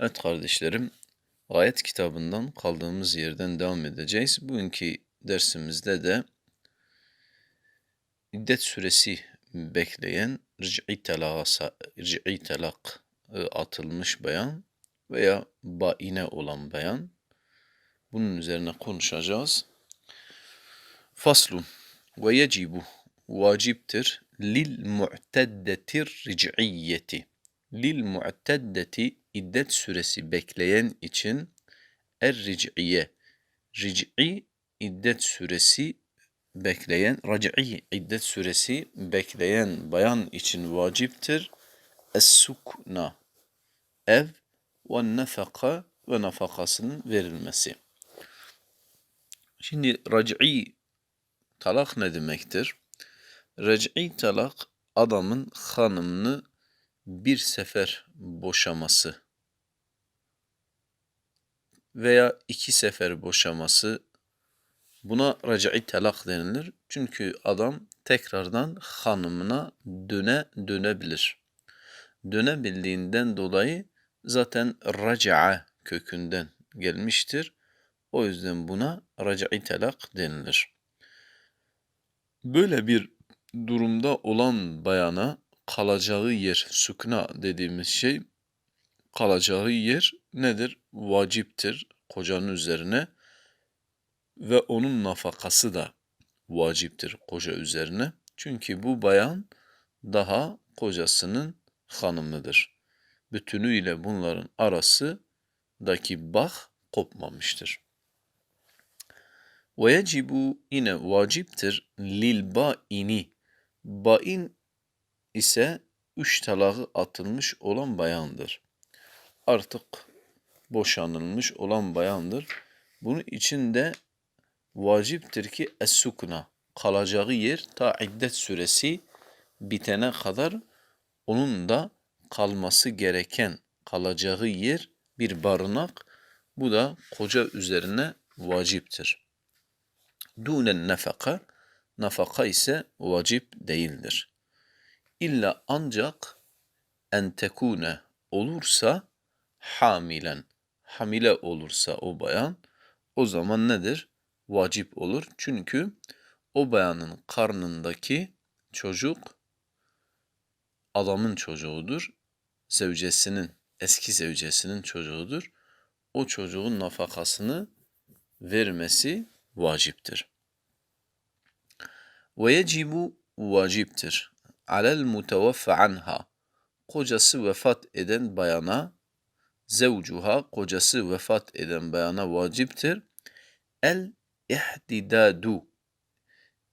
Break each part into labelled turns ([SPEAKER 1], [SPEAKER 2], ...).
[SPEAKER 1] Evet kardeşlerim, ayet kitabından kaldığımız yerden devam edeceğiz. Bugünkü dersimizde de iddet süresi bekleyen ric'i talaka, ric'i talak e, atılmış bayan veya baine olan bayan bunun üzerine konuşacağız. Faslun ve yecibu vaciptir lil mu'teddetir ric'iyyeti. Lil mu'teddeti iddet süresi bekleyen için er ric'iye. Ric'i iddet süresi bekleyen, rac'i iddet süresi bekleyen bayan için vaciptir. Es-sukna. Ev ve nefaka ve nafakasının verilmesi. Şimdi rac'i talak ne demektir? Rec'i talak adamın hanımını bir sefer boşaması veya iki sefer boşaması buna rec'i talak denilir. Çünkü adam tekrardan hanımına döne dönebilir. Dönebildiğinden dolayı zaten raca'a kökünden gelmiştir. O yüzden buna rec'i talak denilir. Böyle bir durumda olan bayana kalacağı yer, sukna dediğimiz şey kalacağı yer nedir? Vaciptir kocanın üzerine ve onun nafakası da vaciptir koca üzerine. Çünkü bu bayan daha kocasının hanımıdır. Bütünüyle bunların arasındaki bağ kopmamıştır. Ve yecibu yine vaciptir lil baini. Bain ise üç talağı atılmış olan bayandır. Artık boşanılmış olan bayandır. Bunun için de vaciptir ki es-sukna kalacağı yer ta iddet süresi bitene kadar onun da kalması gereken kalacağı yer bir barınak. Bu da koca üzerine vaciptir. Dunen nefaka, nafaka ise vacip değildir. İlla ancak en tekune olursa hamilen, hamile olursa o bayan, o zaman nedir? Vacip olur. Çünkü o bayanın karnındaki çocuk adamın çocuğudur. Zevcesinin, eski zevcesinin çocuğudur. O çocuğun nafakasını vermesi vaciptir. Ve yecibu vaciptir. Alel mutevaffa anha. Kocası vefat eden bayana, zevcuha, kocası vefat eden bayana vaciptir. El ihdidadu.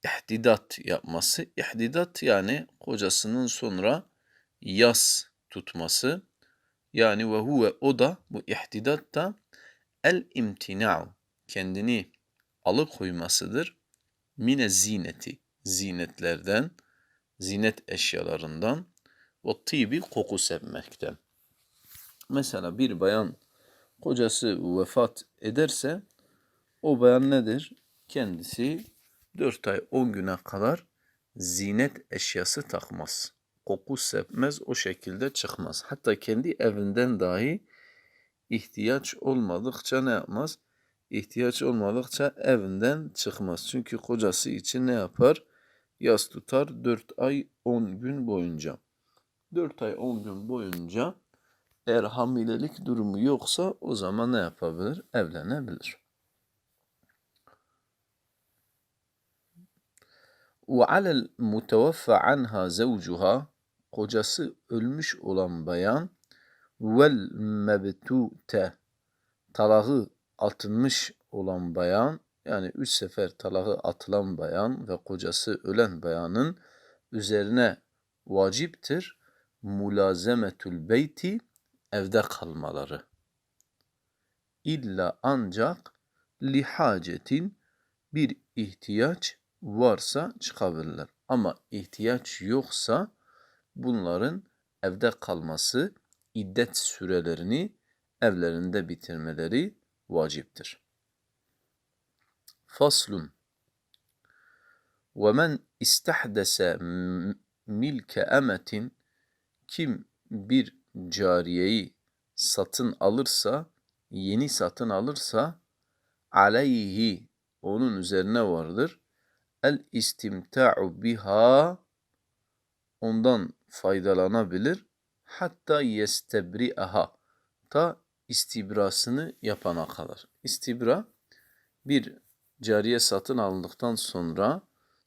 [SPEAKER 1] İhdidat yapması. İhdidat yani kocasının sonra yas tutması. Yani ve huve o da bu ihdidat da el imtina'u kendini alıkoymasıdır. Mine zineti zinetlerden, zinet eşyalarından ve tibi koku sevmekten. Mesela bir bayan kocası vefat ederse o bayan nedir? Kendisi 4 ay 10 güne kadar zinet eşyası takmaz. Koku sevmez o şekilde çıkmaz. Hatta kendi evinden dahi ihtiyaç olmadıkça ne yapmaz? İhtiyaç olmadıkça evinden çıkmaz. Çünkü kocası için ne yapar? Yas tutar 4 ay 10 gün boyunca. 4 ay 10 gün boyunca eğer hamilelik durumu yoksa o zaman ne yapabilir? Evlenebilir. وعلى المتوفى عنها زوجها kocası ölmüş olan bayan vel mebtute talağı atılmış olan bayan yani üç sefer talağı atılan bayan ve kocası ölen bayanın üzerine vaciptir mulazemetül beyti evde kalmaları. illa ancak lihacetin bir ihtiyaç varsa çıkabilirler. Ama ihtiyaç yoksa bunların evde kalması, iddet sürelerini evlerinde bitirmeleri vaciptir. Faslun وَمَنْ اِسْتَحْدَسَ milke emetin kim bir cariyeyi satın alırsa, yeni satın alırsa aleyhi onun üzerine vardır. El istimta'u biha ondan faydalanabilir. Hatta yestebri'aha ta istibrasını yapana kadar. İstibra bir cariye satın alındıktan sonra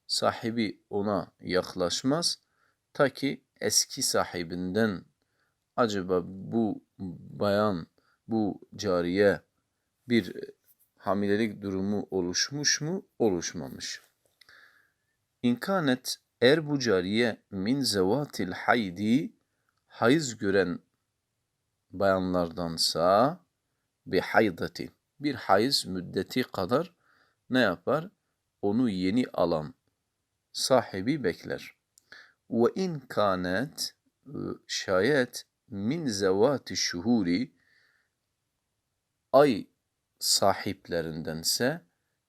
[SPEAKER 1] sahibi ona yaklaşmaz ta ki eski sahibinden acaba bu bayan, bu cariye bir hamilelik durumu oluşmuş mu, oluşmamış. İnkanet eğer bu cariye min zevatil haydi hayız gören bayanlardansa bir haydati bir hayız müddeti kadar ne yapar? Onu yeni alan sahibi bekler. Ve in kanet şayet min zevati şuhuri ay sahiplerindense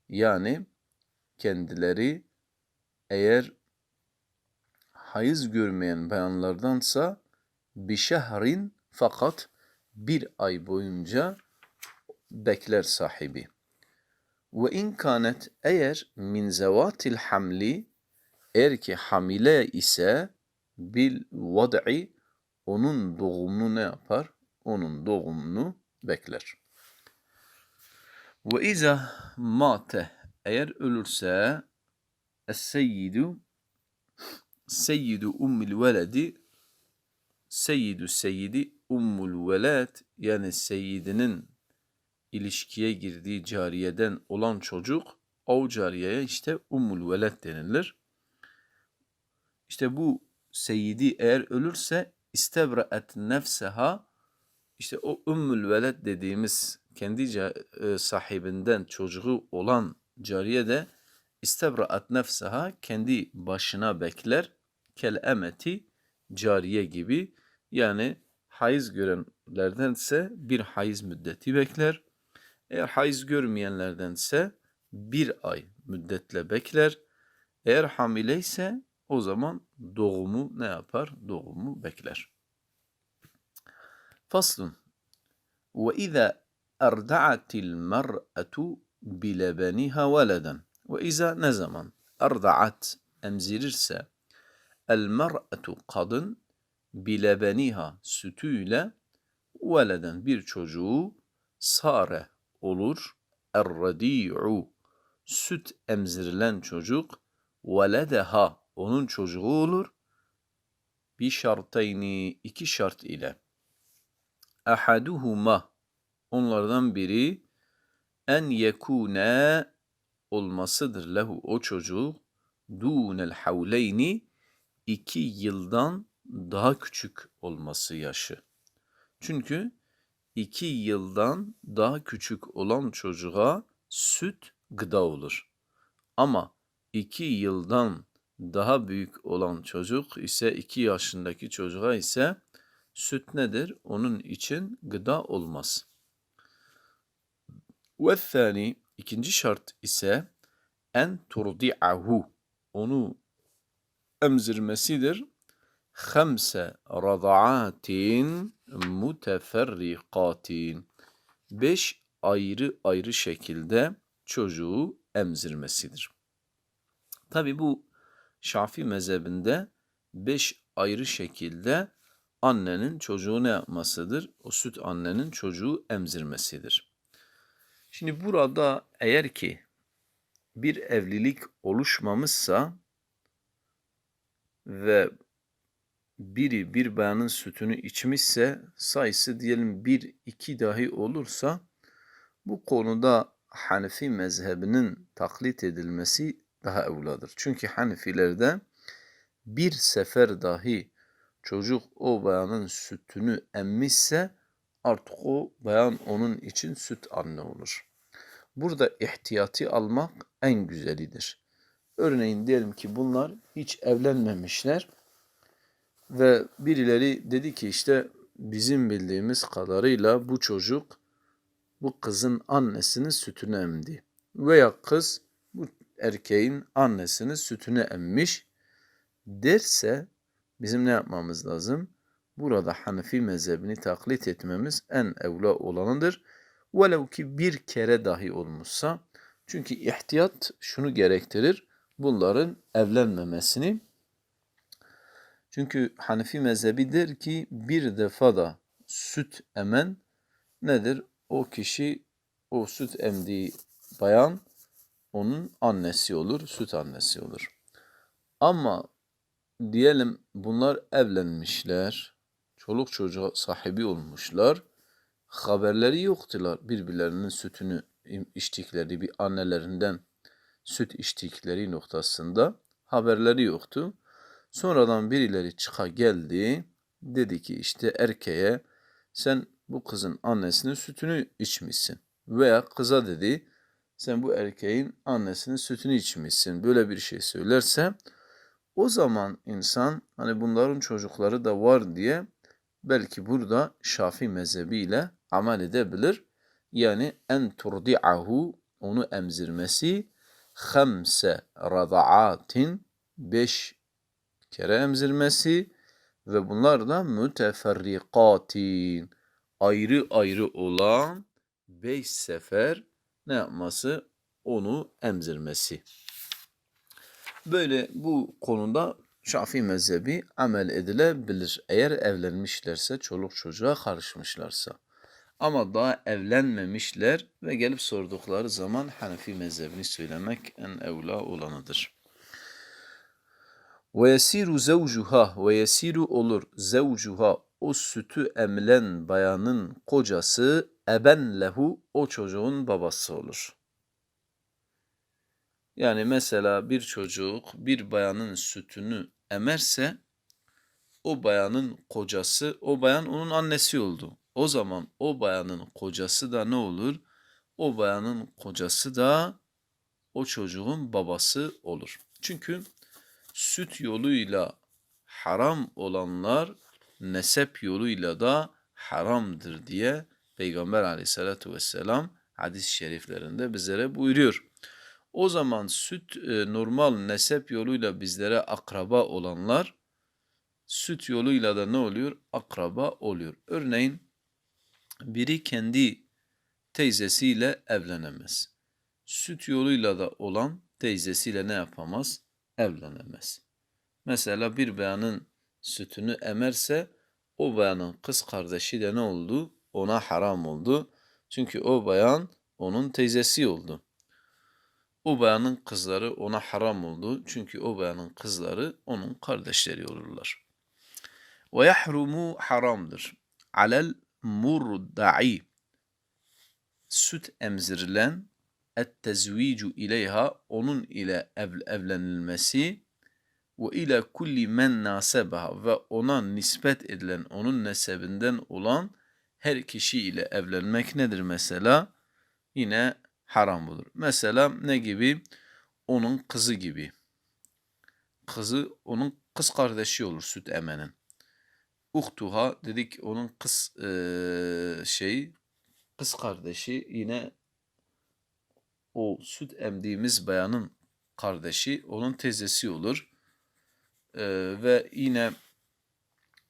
[SPEAKER 1] yani kendileri eğer hayız görmeyen bayanlardansa bir şehrin fakat bir ay boyunca bekler sahibi. Ve in kanet eğer min zevatil hamli eğer ki hamile ise bil vad'i onun doğumunu ne yapar? Onun doğumunu bekler. Ve iza mate eğer ölürse es-seyyidu seyyidu ummil veledi seyyidu seyyidi ummul veled yani seyyidinin ilişkiye girdiği cariyeden olan çocuk o cariyeye işte ummul veled denilir. İşte bu seyyidi eğer ölürse istebraet nefseha işte o ümmül veled dediğimiz kendi e, sahibinden çocuğu olan cariye de istebraet nefseha kendi başına bekler kel emeti cariye gibi yani hayız görenlerdense bir hayız müddeti bekler. Eğer hayız görmeyenlerdense bir ay müddetle bekler. Eğer hamile ise o zaman doğumu ne yapar? Doğumu bekler. Faslun. Ve izâ erda'atil mer'atu bilebeniha veleden. Ve izâ ne zaman? Erda'at emzirirse el mer'atu kadın bilebeniha sütüyle veleden bir çocuğu sare olur. Er-radi'u süt emzirilen çocuk veledeha onun çocuğu olur. Bir şartayni iki şart ile. Ahaduhuma onlardan biri en yekune olmasıdır lehu o çocuk dunel havleyni iki yıldan daha küçük olması yaşı. Çünkü iki yıldan daha küçük olan çocuğa süt gıda olur. Ama iki yıldan daha büyük olan çocuk ise iki yaşındaki çocuğa ise süt nedir? Onun için gıda olmaz. Ve thani ikinci şart ise en turdi'ahu onu emzirmesidir. Hamse radaatin muteferrikatin beş ayrı ayrı şekilde çocuğu emzirmesidir. Tabi bu Şafi mezhebinde beş ayrı şekilde annenin çocuğu ne yapmasıdır? O süt annenin çocuğu emzirmesidir. Şimdi burada eğer ki bir evlilik oluşmamışsa ve biri bir bayanın sütünü içmişse sayısı diyelim bir iki dahi olursa bu konuda Hanefi mezhebinin taklit edilmesi daha evladır. Çünkü Hanefilerde bir sefer dahi çocuk o bayanın sütünü emmişse artık o bayan onun için süt anne olur. Burada ihtiyati almak en güzelidir. Örneğin diyelim ki bunlar hiç evlenmemişler ve birileri dedi ki işte bizim bildiğimiz kadarıyla bu çocuk bu kızın annesinin sütünü emdi. Veya kız bu erkeğin annesinin sütünü emmiş derse bizim ne yapmamız lazım? Burada Hanefi mezhebini taklit etmemiz en evla olanıdır. Velev ki bir kere dahi olmuşsa. Çünkü ihtiyat şunu gerektirir. Bunların evlenmemesini. Çünkü Hanefi mezhebi der ki bir defa da süt emen nedir? O kişi o süt emdiği bayan onun annesi olur, süt annesi olur. Ama diyelim bunlar evlenmişler, çoluk çocuğa sahibi olmuşlar, haberleri yoktular birbirlerinin sütünü içtikleri bir annelerinden süt içtikleri noktasında haberleri yoktu. Sonradan birileri çıka geldi, dedi ki işte erkeğe sen bu kızın annesinin sütünü içmişsin. Veya kıza dedi sen bu erkeğin annesinin sütünü içmişsin. Böyle bir şey söylerse o zaman insan hani bunların çocukları da var diye belki burada Şafi mezhebiyle amel edebilir. Yani en turdi'ahu onu emzirmesi hamse radaatin beş kere emzirmesi ve bunlar da müteferrikatin ayrı ayrı olan beş sefer ne yapması? Onu emzirmesi. Böyle bu konuda Şafii mezhebi amel edilebilir. Eğer evlenmişlerse, çoluk çocuğa karışmışlarsa. Ama daha evlenmemişler ve gelip sordukları zaman Hanefi mezhebini söylemek en evla olanıdır. Ve yesiru zevcuha ve yesiru olur zevcuha o sütü emlen bayanın kocası eben lehu o çocuğun babası olur. Yani mesela bir çocuk bir bayanın sütünü emerse o bayanın kocası, o bayan onun annesi oldu. O zaman o bayanın kocası da ne olur? O bayanın kocası da o çocuğun babası olur. Çünkü süt yoluyla haram olanlar nesep yoluyla da haramdır diye Peygamber aleyhissalatu vesselam hadis-i şeriflerinde bizlere buyuruyor. O zaman süt e, normal nesep yoluyla bizlere akraba olanlar süt yoluyla da ne oluyor? Akraba oluyor. Örneğin biri kendi teyzesiyle evlenemez. Süt yoluyla da olan teyzesiyle ne yapamaz? Evlenemez. Mesela bir bayanın sütünü emerse o bayanın kız kardeşi de ne oldu? Ona haram oldu. Çünkü o bayan onun teyzesi oldu. O bayanın kızları ona haram oldu. Çünkü o bayanın kızları onun kardeşleri olurlar. Ve yahrumu haramdır. Alel murda'i süt emzirilen et tezvicu ileyha onun ile ev, evlenilmesi ve ile kulli men nasebaha ve ona nispet edilen onun nesebinden olan her kişi ile evlenmek nedir mesela? Yine haram olur. Mesela ne gibi? Onun kızı gibi. Kızı onun kız kardeşi olur süt emenin. Uhtuha dedik onun kız e, şey kız kardeşi yine o süt emdiğimiz bayanın kardeşi onun teyzesi olur. E, ve yine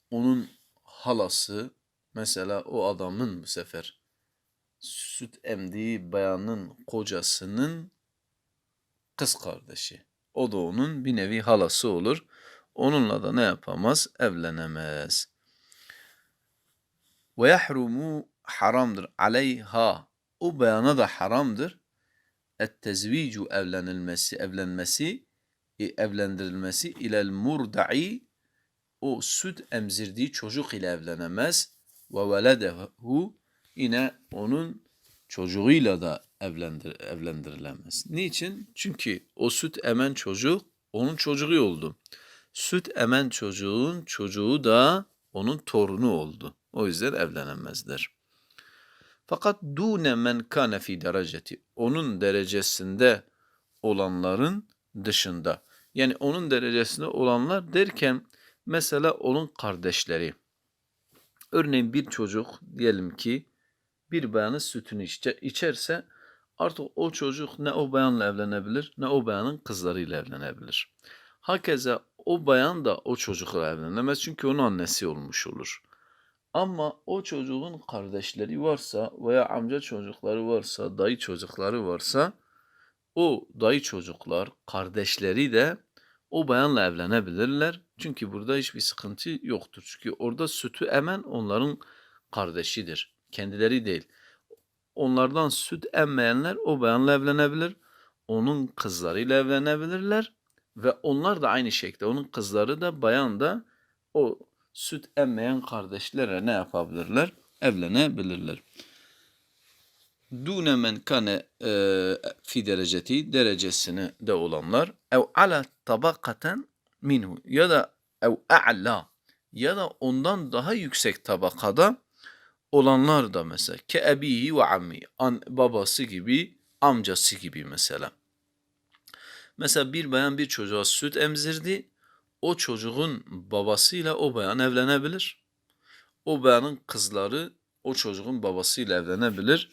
[SPEAKER 1] onun halası mesela o adamın bu sefer süt emdiği bayanın kocasının kız kardeşi. O da onun bir nevi halası olur. Onunla da ne yapamaz? Evlenemez. Ve yahrumu haramdır aleyha. O bayana da haramdır. Et tezvicu evlenilmesi, evlenmesi, e, evlendirilmesi ilel murda'i o süt emzirdiği çocuk ile evlenemez. Ve veledehu yine onun çocuğuyla da evlendir, evlendirilemez. Niçin? Çünkü o süt emen çocuk onun çocuğu oldu. Süt emen çocuğun çocuğu da onun torunu oldu. O yüzden evlenemezler. Fakat dune men kane fi dereceti. Onun derecesinde olanların dışında. Yani onun derecesinde olanlar derken mesela onun kardeşleri. Örneğin bir çocuk diyelim ki bir bayanın sütünü içe, içerse artık o çocuk ne o bayanla evlenebilir ne o bayanın kızlarıyla evlenebilir. Hakeza o bayan da o çocukla evlenemez çünkü onun annesi olmuş olur. Ama o çocuğun kardeşleri varsa veya amca çocukları varsa, dayı çocukları varsa o dayı çocuklar, kardeşleri de o bayanla evlenebilirler. Çünkü burada hiçbir sıkıntı yoktur. Çünkü orada sütü emen onların kardeşidir. Kendileri değil. Onlardan süt emmeyenler o bayanla evlenebilir. Onun kızlarıyla evlenebilirler. Ve onlar da aynı şekilde onun kızları da bayan da o süt emmeyen kardeşlere ne yapabilirler? Evlenebilirler. Dune men kane e, fi dereceti derecesine de olanlar ev ala tabakaten minhu ya da ev a'la ya da ondan daha yüksek tabakada olanlar da mesela ke ebihi ve ammi an, babası gibi amcası gibi mesela. Mesela bir bayan bir çocuğa süt emzirdi. O çocuğun babasıyla o bayan evlenebilir. O bayanın kızları o çocuğun babasıyla evlenebilir.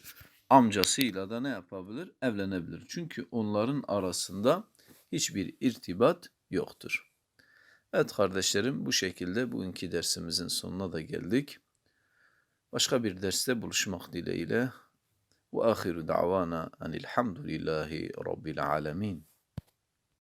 [SPEAKER 1] Amcasıyla da ne yapabilir? Evlenebilir. Çünkü onların arasında hiçbir irtibat yoktur. Evet kardeşlerim bu şekilde bugünkü dersimizin sonuna da geldik. Başka bir derste buluşmak dileğiyle. Ve ahiru da'vana enilhamdülillahi rabbil alemin.